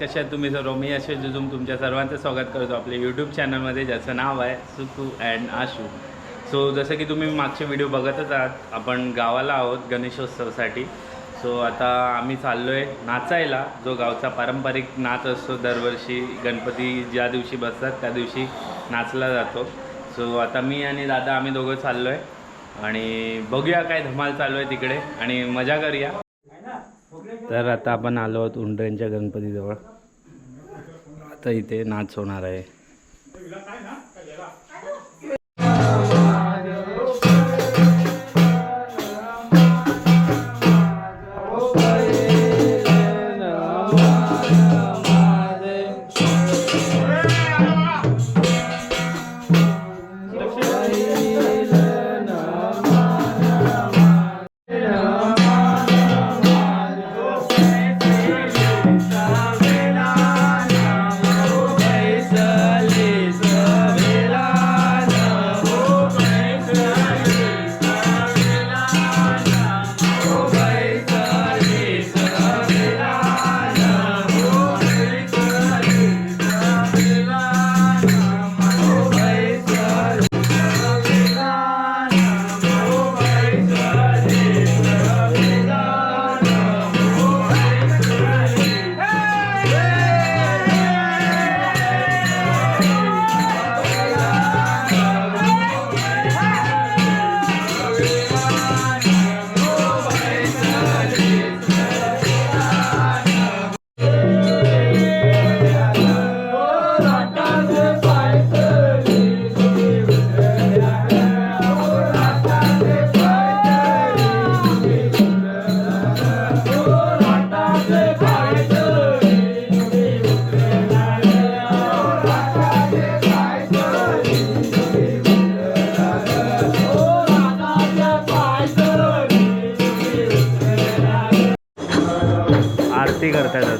Guys कशा तुम्ही? सर्व मी अशोक जुजूम तुमच्या सर्वांचं स्वागत करतो आपल्या यूट्यूब चॅनलमध्ये ज्याचं नाव आहे सुकू अँड आशू. सो जसं की तुम्ही मागचे व्हिडिओ बघतच आहात आपण गावाला आहोत गणेशोत्सवासाठी. सो आता आम्ही चाललो आहे नाचायला. जो गावचा पारंपरिक नाच असतो दरवर्षी गणपती ज्या दिवशी बसतात त्या दिवशी नाचला जातो. सो आता मी आणि दादा आम्ही दोघं चाललो आहे आणि बघूया काय धमाल चालू आहे तिकडे. आणि मजा करूया. तर आता आपण आलो आहोत उंडऱ्यांच्या गणपतीजवळ. आता इथे नाच होणार आहे.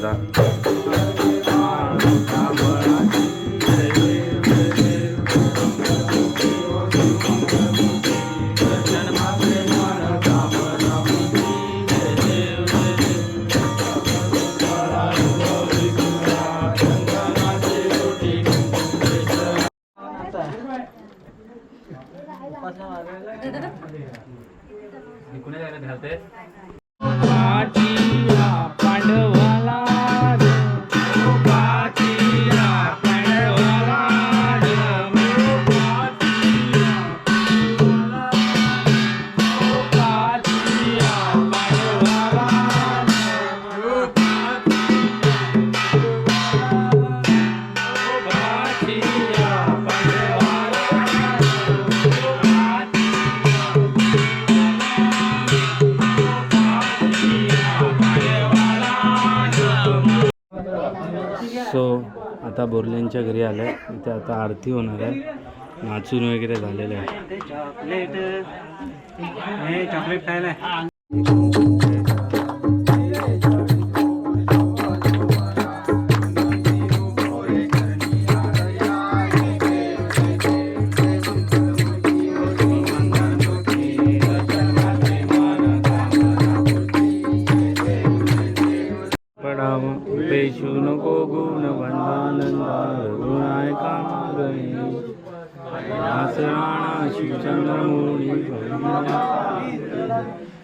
आरती घरी आलं आहे इथे आता आरती होणार आहे. नाचून वगैरे झालेलं आहे. चॉकलेट हे चॉकलेट खायला. पडाव पेशू नको गुण वंदानंदार गुणाय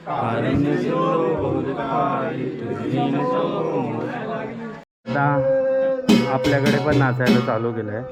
कारण्य सिंधो आता आपल्याकडे पण नाचायला चालू केलं आहे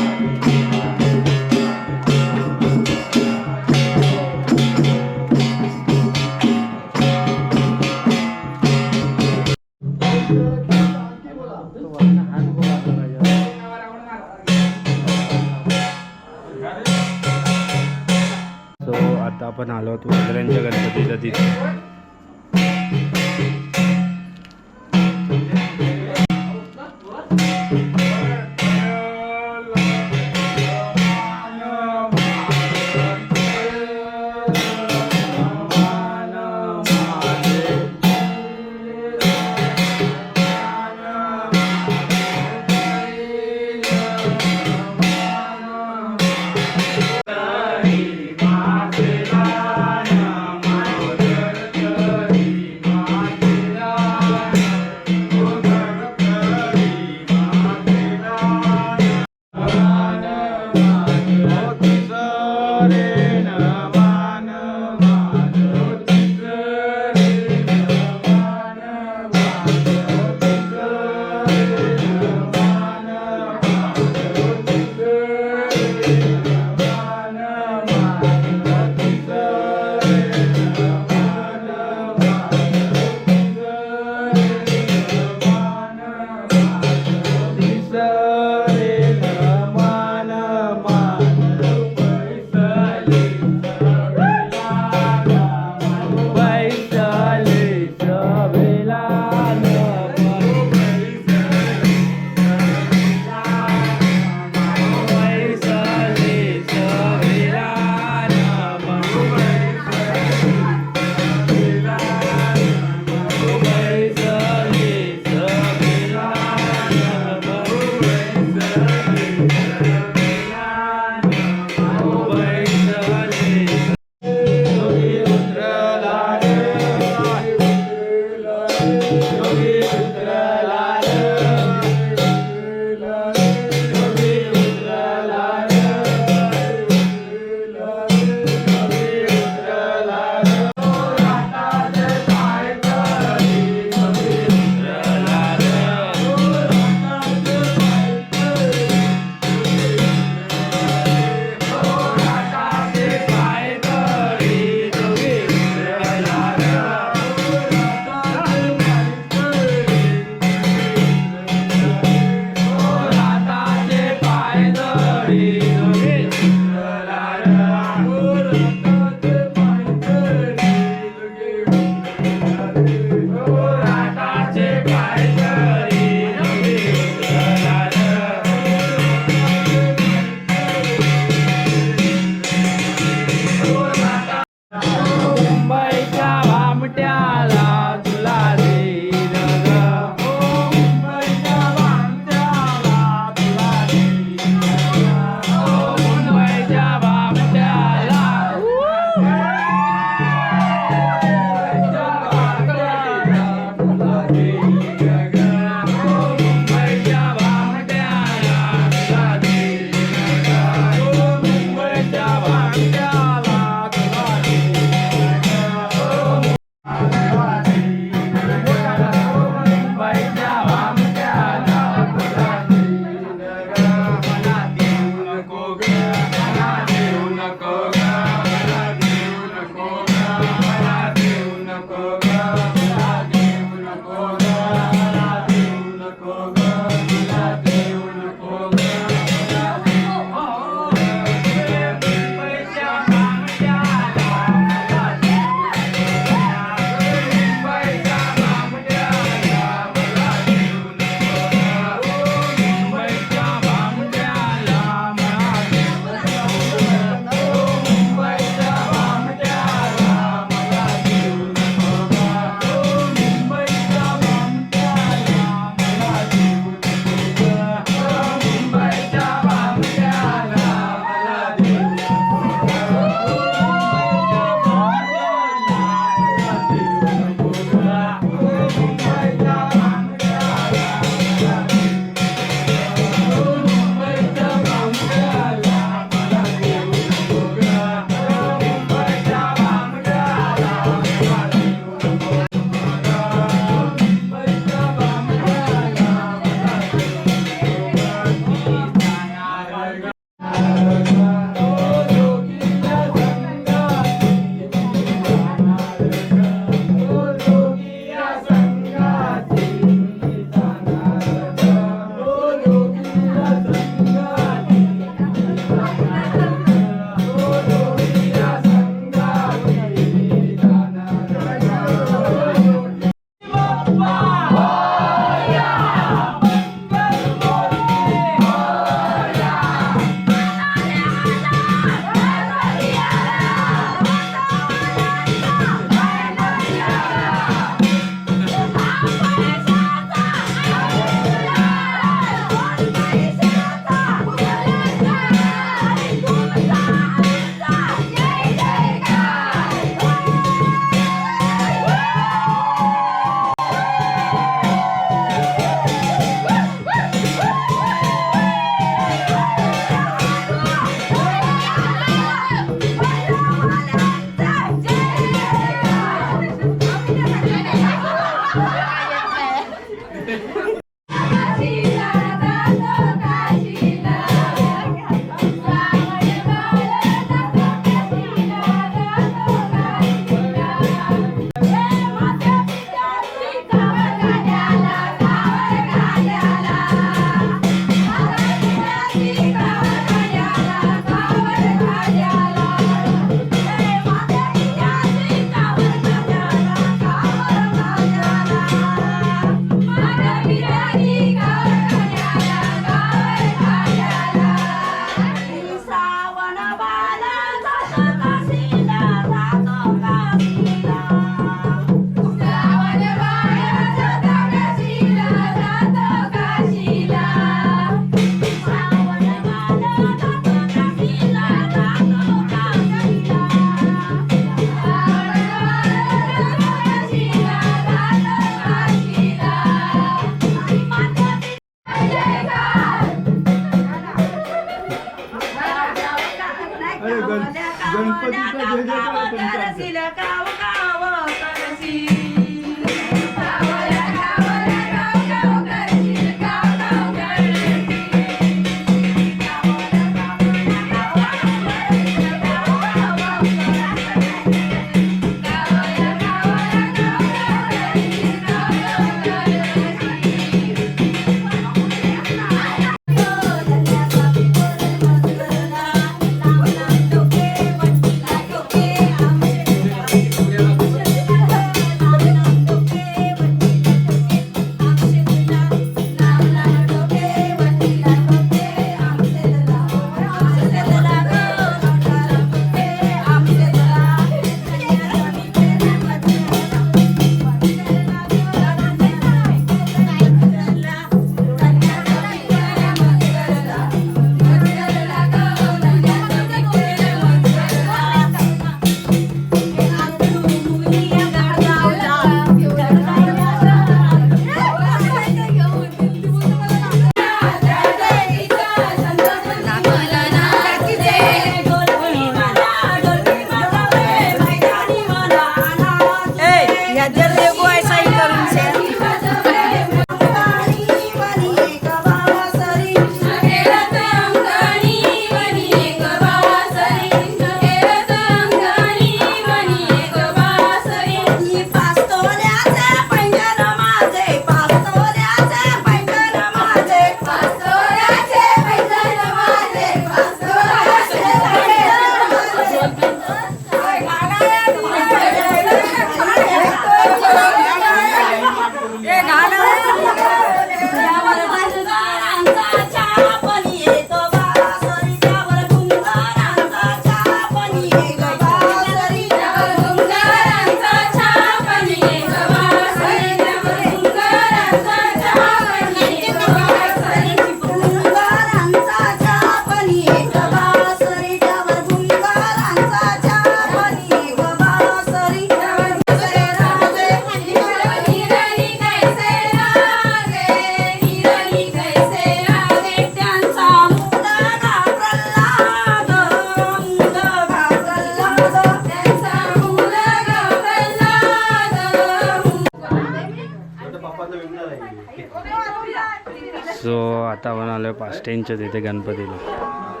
आलो पास्टेंच्या तिथे गणपतीला.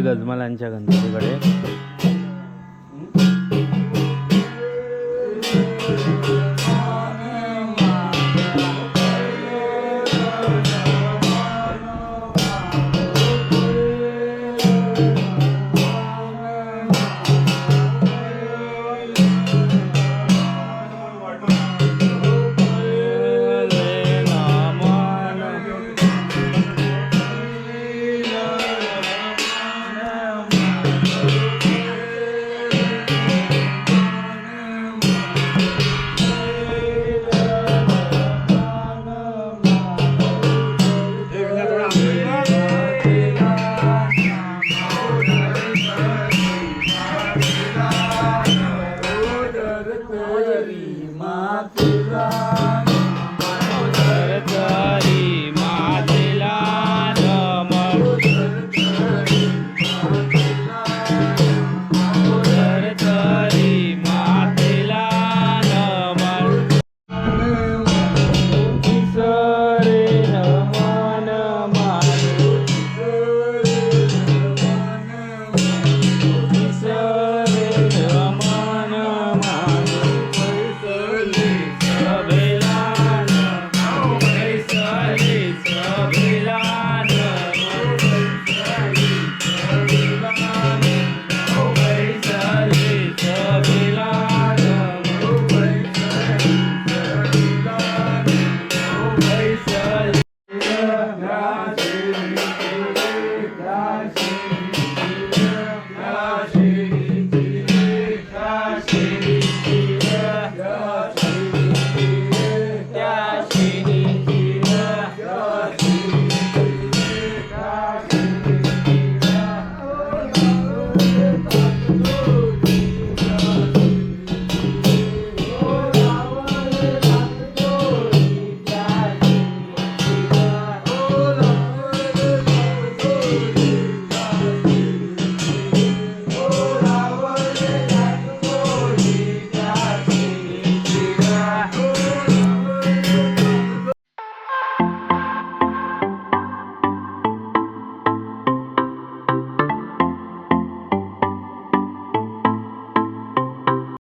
गजमलांच्या गणपतीकडे.